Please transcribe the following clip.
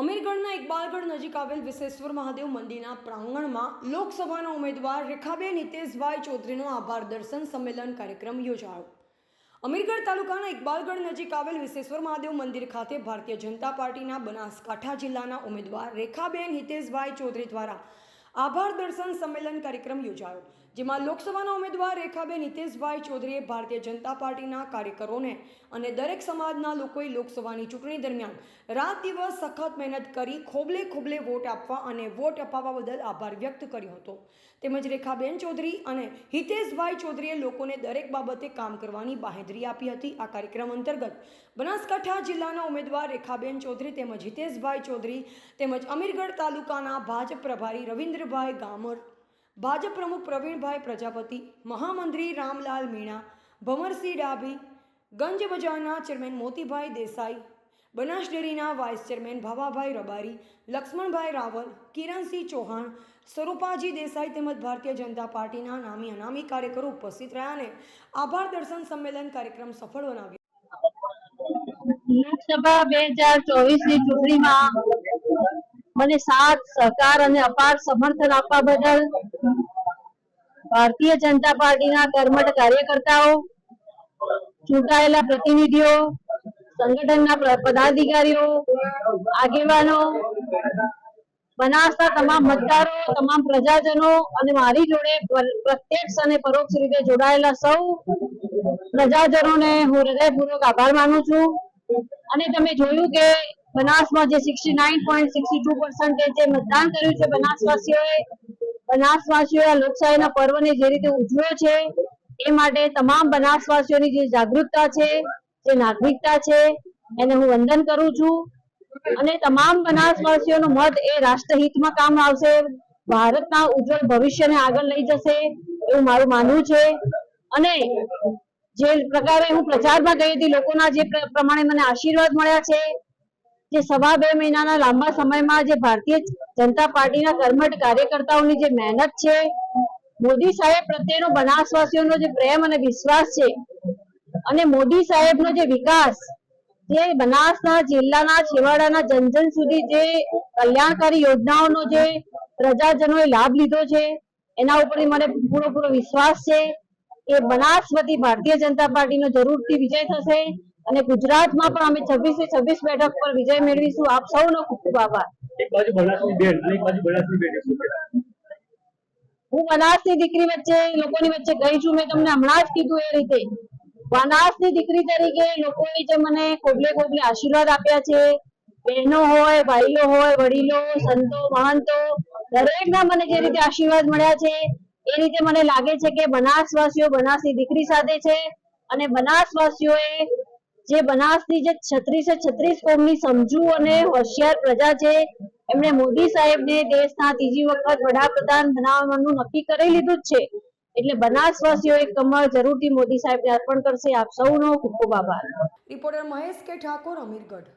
અમીરગઢના ઇકબાલગઢ નજીક આવેલ વિશેશ્વર મહાદેવ મંદિરના પ્રાંગણમાં લોકસભાના ઉમેદવાર રેખાબેન હિતેશભાઈ ચૌધરીનો આભાર દર્શન સંમેલન કાર્યક્રમ યોજાયો. અમીરગઢ તાલુકાના ઇકબાલગઢ નજીક આવેલ વિશેશ્વર મહાદેવ મંદિર ખાતે ભારતીય જનતા પાર્ટીના બનાસકાંઠા જિલ્લાના ઉમેદવાર રેખાબેન હિતેશભાઈ ચૌધરી દ્વારા આભાર દર્શન સંમેલન કાર્યક્રમ યોજાયો, જેમાં લોકસભાના ઉમેદવાર રેખાબેન હિતેશભાઈ ચૌધરીએ ભારતીય જનતા પાર્ટીના કાર્યકરોને અને દરેક સમાજના લોકોએ લોકસભાની ચૂંટણી દરમિયાન રાત દિવસ સખત મહેનત કરી ખોબલે ખોબલે વોટ આપવા અને વોટ અપાવવા બદલ આભાર વ્યક્ત કર્યો હતો. તેમજ રેખાબેન ચૌધરી અને હિતેશભાઈ ચૌધરીએ લોકોને દરેક બાબતે કામ કરવાની બાહેંધરી આપી હતી. આ કાર્યક્રમ અંતર્ગત બનાસકાંઠા જિલ્લાના ઉમેદવાર રેખાબેન ચૌધરી તેમજ હિતેશભાઈ ચૌધરી તેમજ અમીરગઢ તાલુકાના ભાજપ પ્રભારી રવિન્દ્રભાઈ ગામર ભાજપ પ્રમુખ પ્રવીણભાઈ પ્રજાપતિ મહામંત્રી રામલાલ મીણા ભમરસિંહ ડાભી ગંજ બજારના ચેરમેન મોતીભાઈ દેસાઈ બનાસ ડેરીના વાઇસ ચેરમેન ભાવાભાઈ રબારી લક્ષ્મણભાઈ રાવલ કિરણસિંહ ચૌહાણ સ્વરૂપાજી દેસાઈ તેમજ ભારતીય જનતા પાર્ટીના નામી અનામી કાર્યકરો ઉપસ્થિત રહ્યા અને આભાર દર્શન સંમેલન કાર્યક્રમ સફળ બનાવ્યો લોકસભા બે હજાર ચોવીસ ની ચૂંટણીમાં મને સાથ, સહકાર અને અપાર સમર્થન આપવા બદલ ભારતીય જનતા પાર્ટીના કર્મઠ કાર્યકર્તાઓ, ચૂંટાયેલા પ્રતિનિધિઓ, સંગઠનના પદાધિકારીઓ, આગેવાનો, બનાસના તમામ મતદારો, તમામ પ્રજાજનો અને મારી જોડે પ્રત્યક્ષ અને પરોક્ષ રીતે જોડાયેલા સૌ પ્રજાજનોને હું હૃદયપૂર્વક આભાર માનું છું. અને તમે જોયું કે બનાસમાં જે sixty nine point sixty two percentage મતદાન કર્યું છે બનાસવાસીઓએ બનાસવાસીઓએ લોકશાહીના પર્વને જે રીતે ઉજવ્યો છે, એ માટે તમામ બનાસવાસીઓની જે જાગૃતતા છે, જે નાગરિકતા છે, એને હું વંદન કરું છું. અને તમામ બનાસવાસીઓનો મત એ રાષ્ટ્રહિતમાં કામ આવશે, ભારતના ઉજ્જવળ ભવિષ્યને આગળ લઈ જશે, એવું મારું માનવું છે. અને જે પ્રકારે હું પ્રચારમાં ગઈ હતી, લોકોના જે પ્રમાણે મને આશીર્વાદ મળ્યા છે જે સવા બે મહિનાના લાંબા સમયમાં જે ભારતીય જનતા પાર્ટીના કર્મઠ કાર્યકર્તાઓની જે મહેનત છે, મોદી સાહેબ પ્રત્યેનો બનાસવાસીઓનો જે પ્રેમ અને વિશ્વાસ છે અને મોદી સાહેબનો જે વિકાસ જે બનાસના જિલ્લાના છેવાડાના જન જન સુધી જે કલ્યાણકારી યોજનાઓનો જે પ્રજાજનોએ લાભ લીધો છે, એના ઉપર મને પૂરો પૂરો વિશ્વાસ છે. કે બનાસ વતી ભારતીય જનતા પાર્ટીનો જરૂરથી વિજય થશે. અને ગુજરાતમાં પણ અમે છવ્વીસે છવ્વીસ બેઠક પર વિજય મેળવીશું. આપ સૌનો ખૂબ ખૂબ આભાર? હું બનાસની દીકરી વચ્ચે લોકોની વચ્ચે ગઈ છું. મેં તમને હમણાં જ કીધું એ રીતે. બનાસની દીકરી તરીકે લોકોએ જે મને કોગલે કોગલે આશીર્વાદ આપ્યા છે બહેનો હોય ભાઈઓ હોય વડીલો સંતો મહંતો દરેકના મને જે રીતે આશીર્વાદ મળ્યા છે એ રીતે મને લાગે છે કે બનાસવાસીઓ બનાસની દીકરી સાથે છે અને બનાસવાસીઓએ જે બનાસની જે છત્રીસે છત્રીસ કોમની સમજુ અને હોશિયાર પ્રજા છે, એમણે મોદી સાહેબને દેશના ત્રીજી વખત વડાપ્રધાન બનાવવાનું નક્કી કરી લીધું જ છે. એટલે બનાસવાસીઓ એક કમળ જરૂરથી મોદી સાહેબને અર્પણ કરશે. આપ સૌનો ખૂબ ખૂબ આભાર. રિપોર્ટર મહેશ કે ઠાકોર, અમીરગઢ.